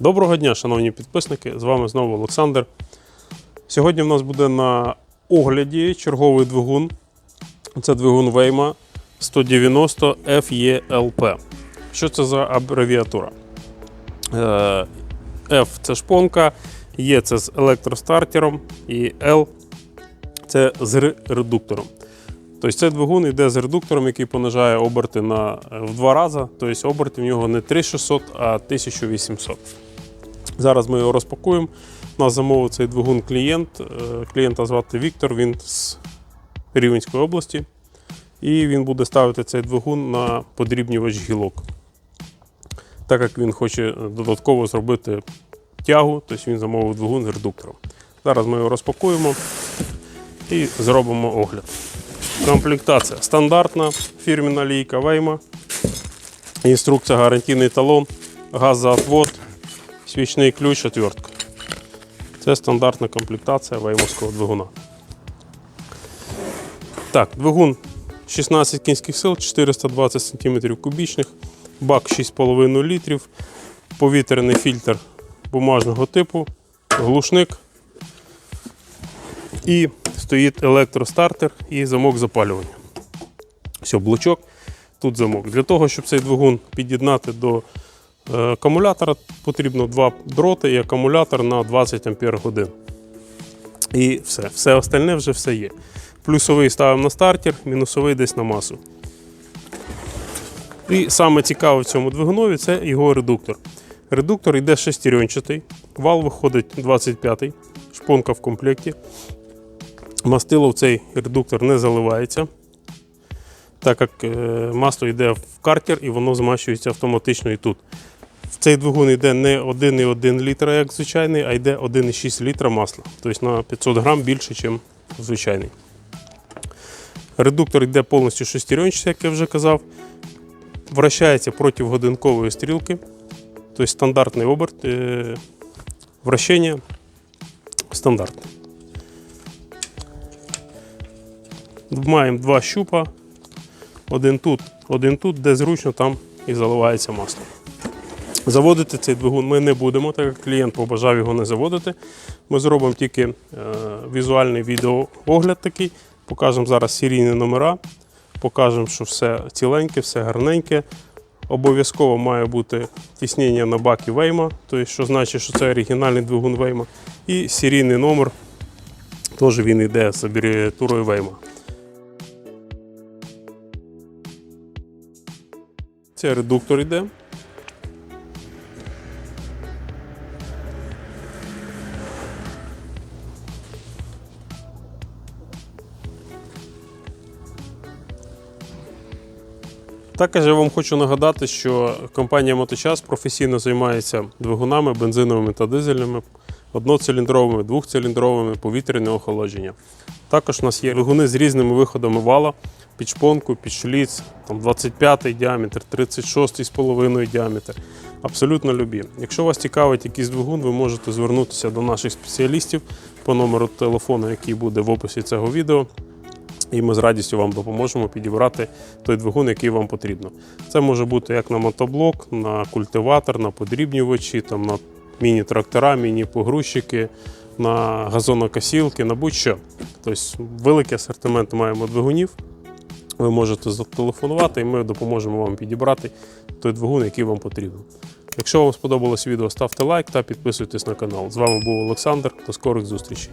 Доброго дня, шановні підписники! З вами знову Олександр. Сьогодні в нас буде на огляді черговий двигун. Це двигун Вейма 190 FELP. Що це за абревіатура? Е, F це шпонка, E це з електростартером і L це з редуктором. Тобто цей двигун йде з редуктором, який понижає оберти на, в два рази. Тобто оберти в нього не 3600, а 1800. Зараз ми його розпакуємо. Нас замовив цей двигун клієнт. Е, Клієнта звати Віктор, він з Рівненської області. І він буде ставити цей двигун на подрібнювач гілок. Так як він хоче додатково зробити тягу, тобто він замовив двигун з редуктором. Зараз ми його розпакуємо і зробимо огляд. Комплектація стандартна фірміна лійка Вейма. Інструкція гарантійний талон, газоотвод, свічний ключ, отвертка. Це стандартна комплектація веймовського двигуна. Так, двигун 16 кінських сил, 420 см кубічних, бак 6,5 літрів, повітряний фільтр бумажного типу, глушник і стоїть електростартер і замок запалювання. Все, блочок, тут замок. Для того, щоб цей двигун під'єднати до е, акумулятора, потрібно два дроти і акумулятор на 20 Ампер годин. І все. Все остальне вже все є. Плюсовий ставимо на стартер, мінусовий десь на масу. І саме цікаве в цьому двигунові це його редуктор. Редуктор йде шестеренчатий, вал виходить 25-й, шпонка в комплекті. Мастило в цей редуктор не заливається, так як е, масло йде в картер і воно змащується автоматично і тут. В цей двигун йде не 1,1 літра, як звичайний, а йде 1,6 літра масла. Тобто на 500 грам більше, ніж звичайний. Редуктор йде повністю шестеренчатий, як я вже казав. Вращається проти годинкової стрілки. Тобто стандартний оберт. Е, вращення стандартне. Маємо два щупа. Один тут, один тут, де зручно, там і заливається масло. Заводити цей двигун ми не будемо, так як клієнт побажав його не заводити. Ми зробимо тільки е, візуальний відеоогляд такий, покажемо зараз серійні номера, покажемо, що все ціленьке, все гарненьке. Обов'язково має бути тіснення на бакі Вейма, тобто, що значить, що це оригінальний двигун Вейма. І серійний номер, теж він йде з абревіатурою Вейма. Це редуктор йде. Також я вам хочу нагадати, що компанія Моточас професійно займається двигунами бензиновими та дизельними, одноциліндровими, двохциліндровими, повітряне охолодження. Також у нас є двигуни з різними виходами вала, під шпонку, під шліц, там 25 діаметр, 36,5 діаметр. Абсолютно любі. Якщо вас цікавить якийсь двигун, ви можете звернутися до наших спеціалістів по номеру телефону, який буде в описі цього відео. І ми з радістю вам допоможемо підібрати той двигун, який вам потрібно. Це може бути як на мотоблок, на культиватор, на подрібнювачі, там, на міні-трактора, міні-погрузчики, на газонокосілки, на будь-що. Тобто великий асортимент маємо двигунів. Ви можете зателефонувати, і ми допоможемо вам підібрати той двигун, який вам потрібен. Якщо вам сподобалось відео, ставте лайк та підписуйтесь на канал. З вами був Олександр. До скорих зустрічей.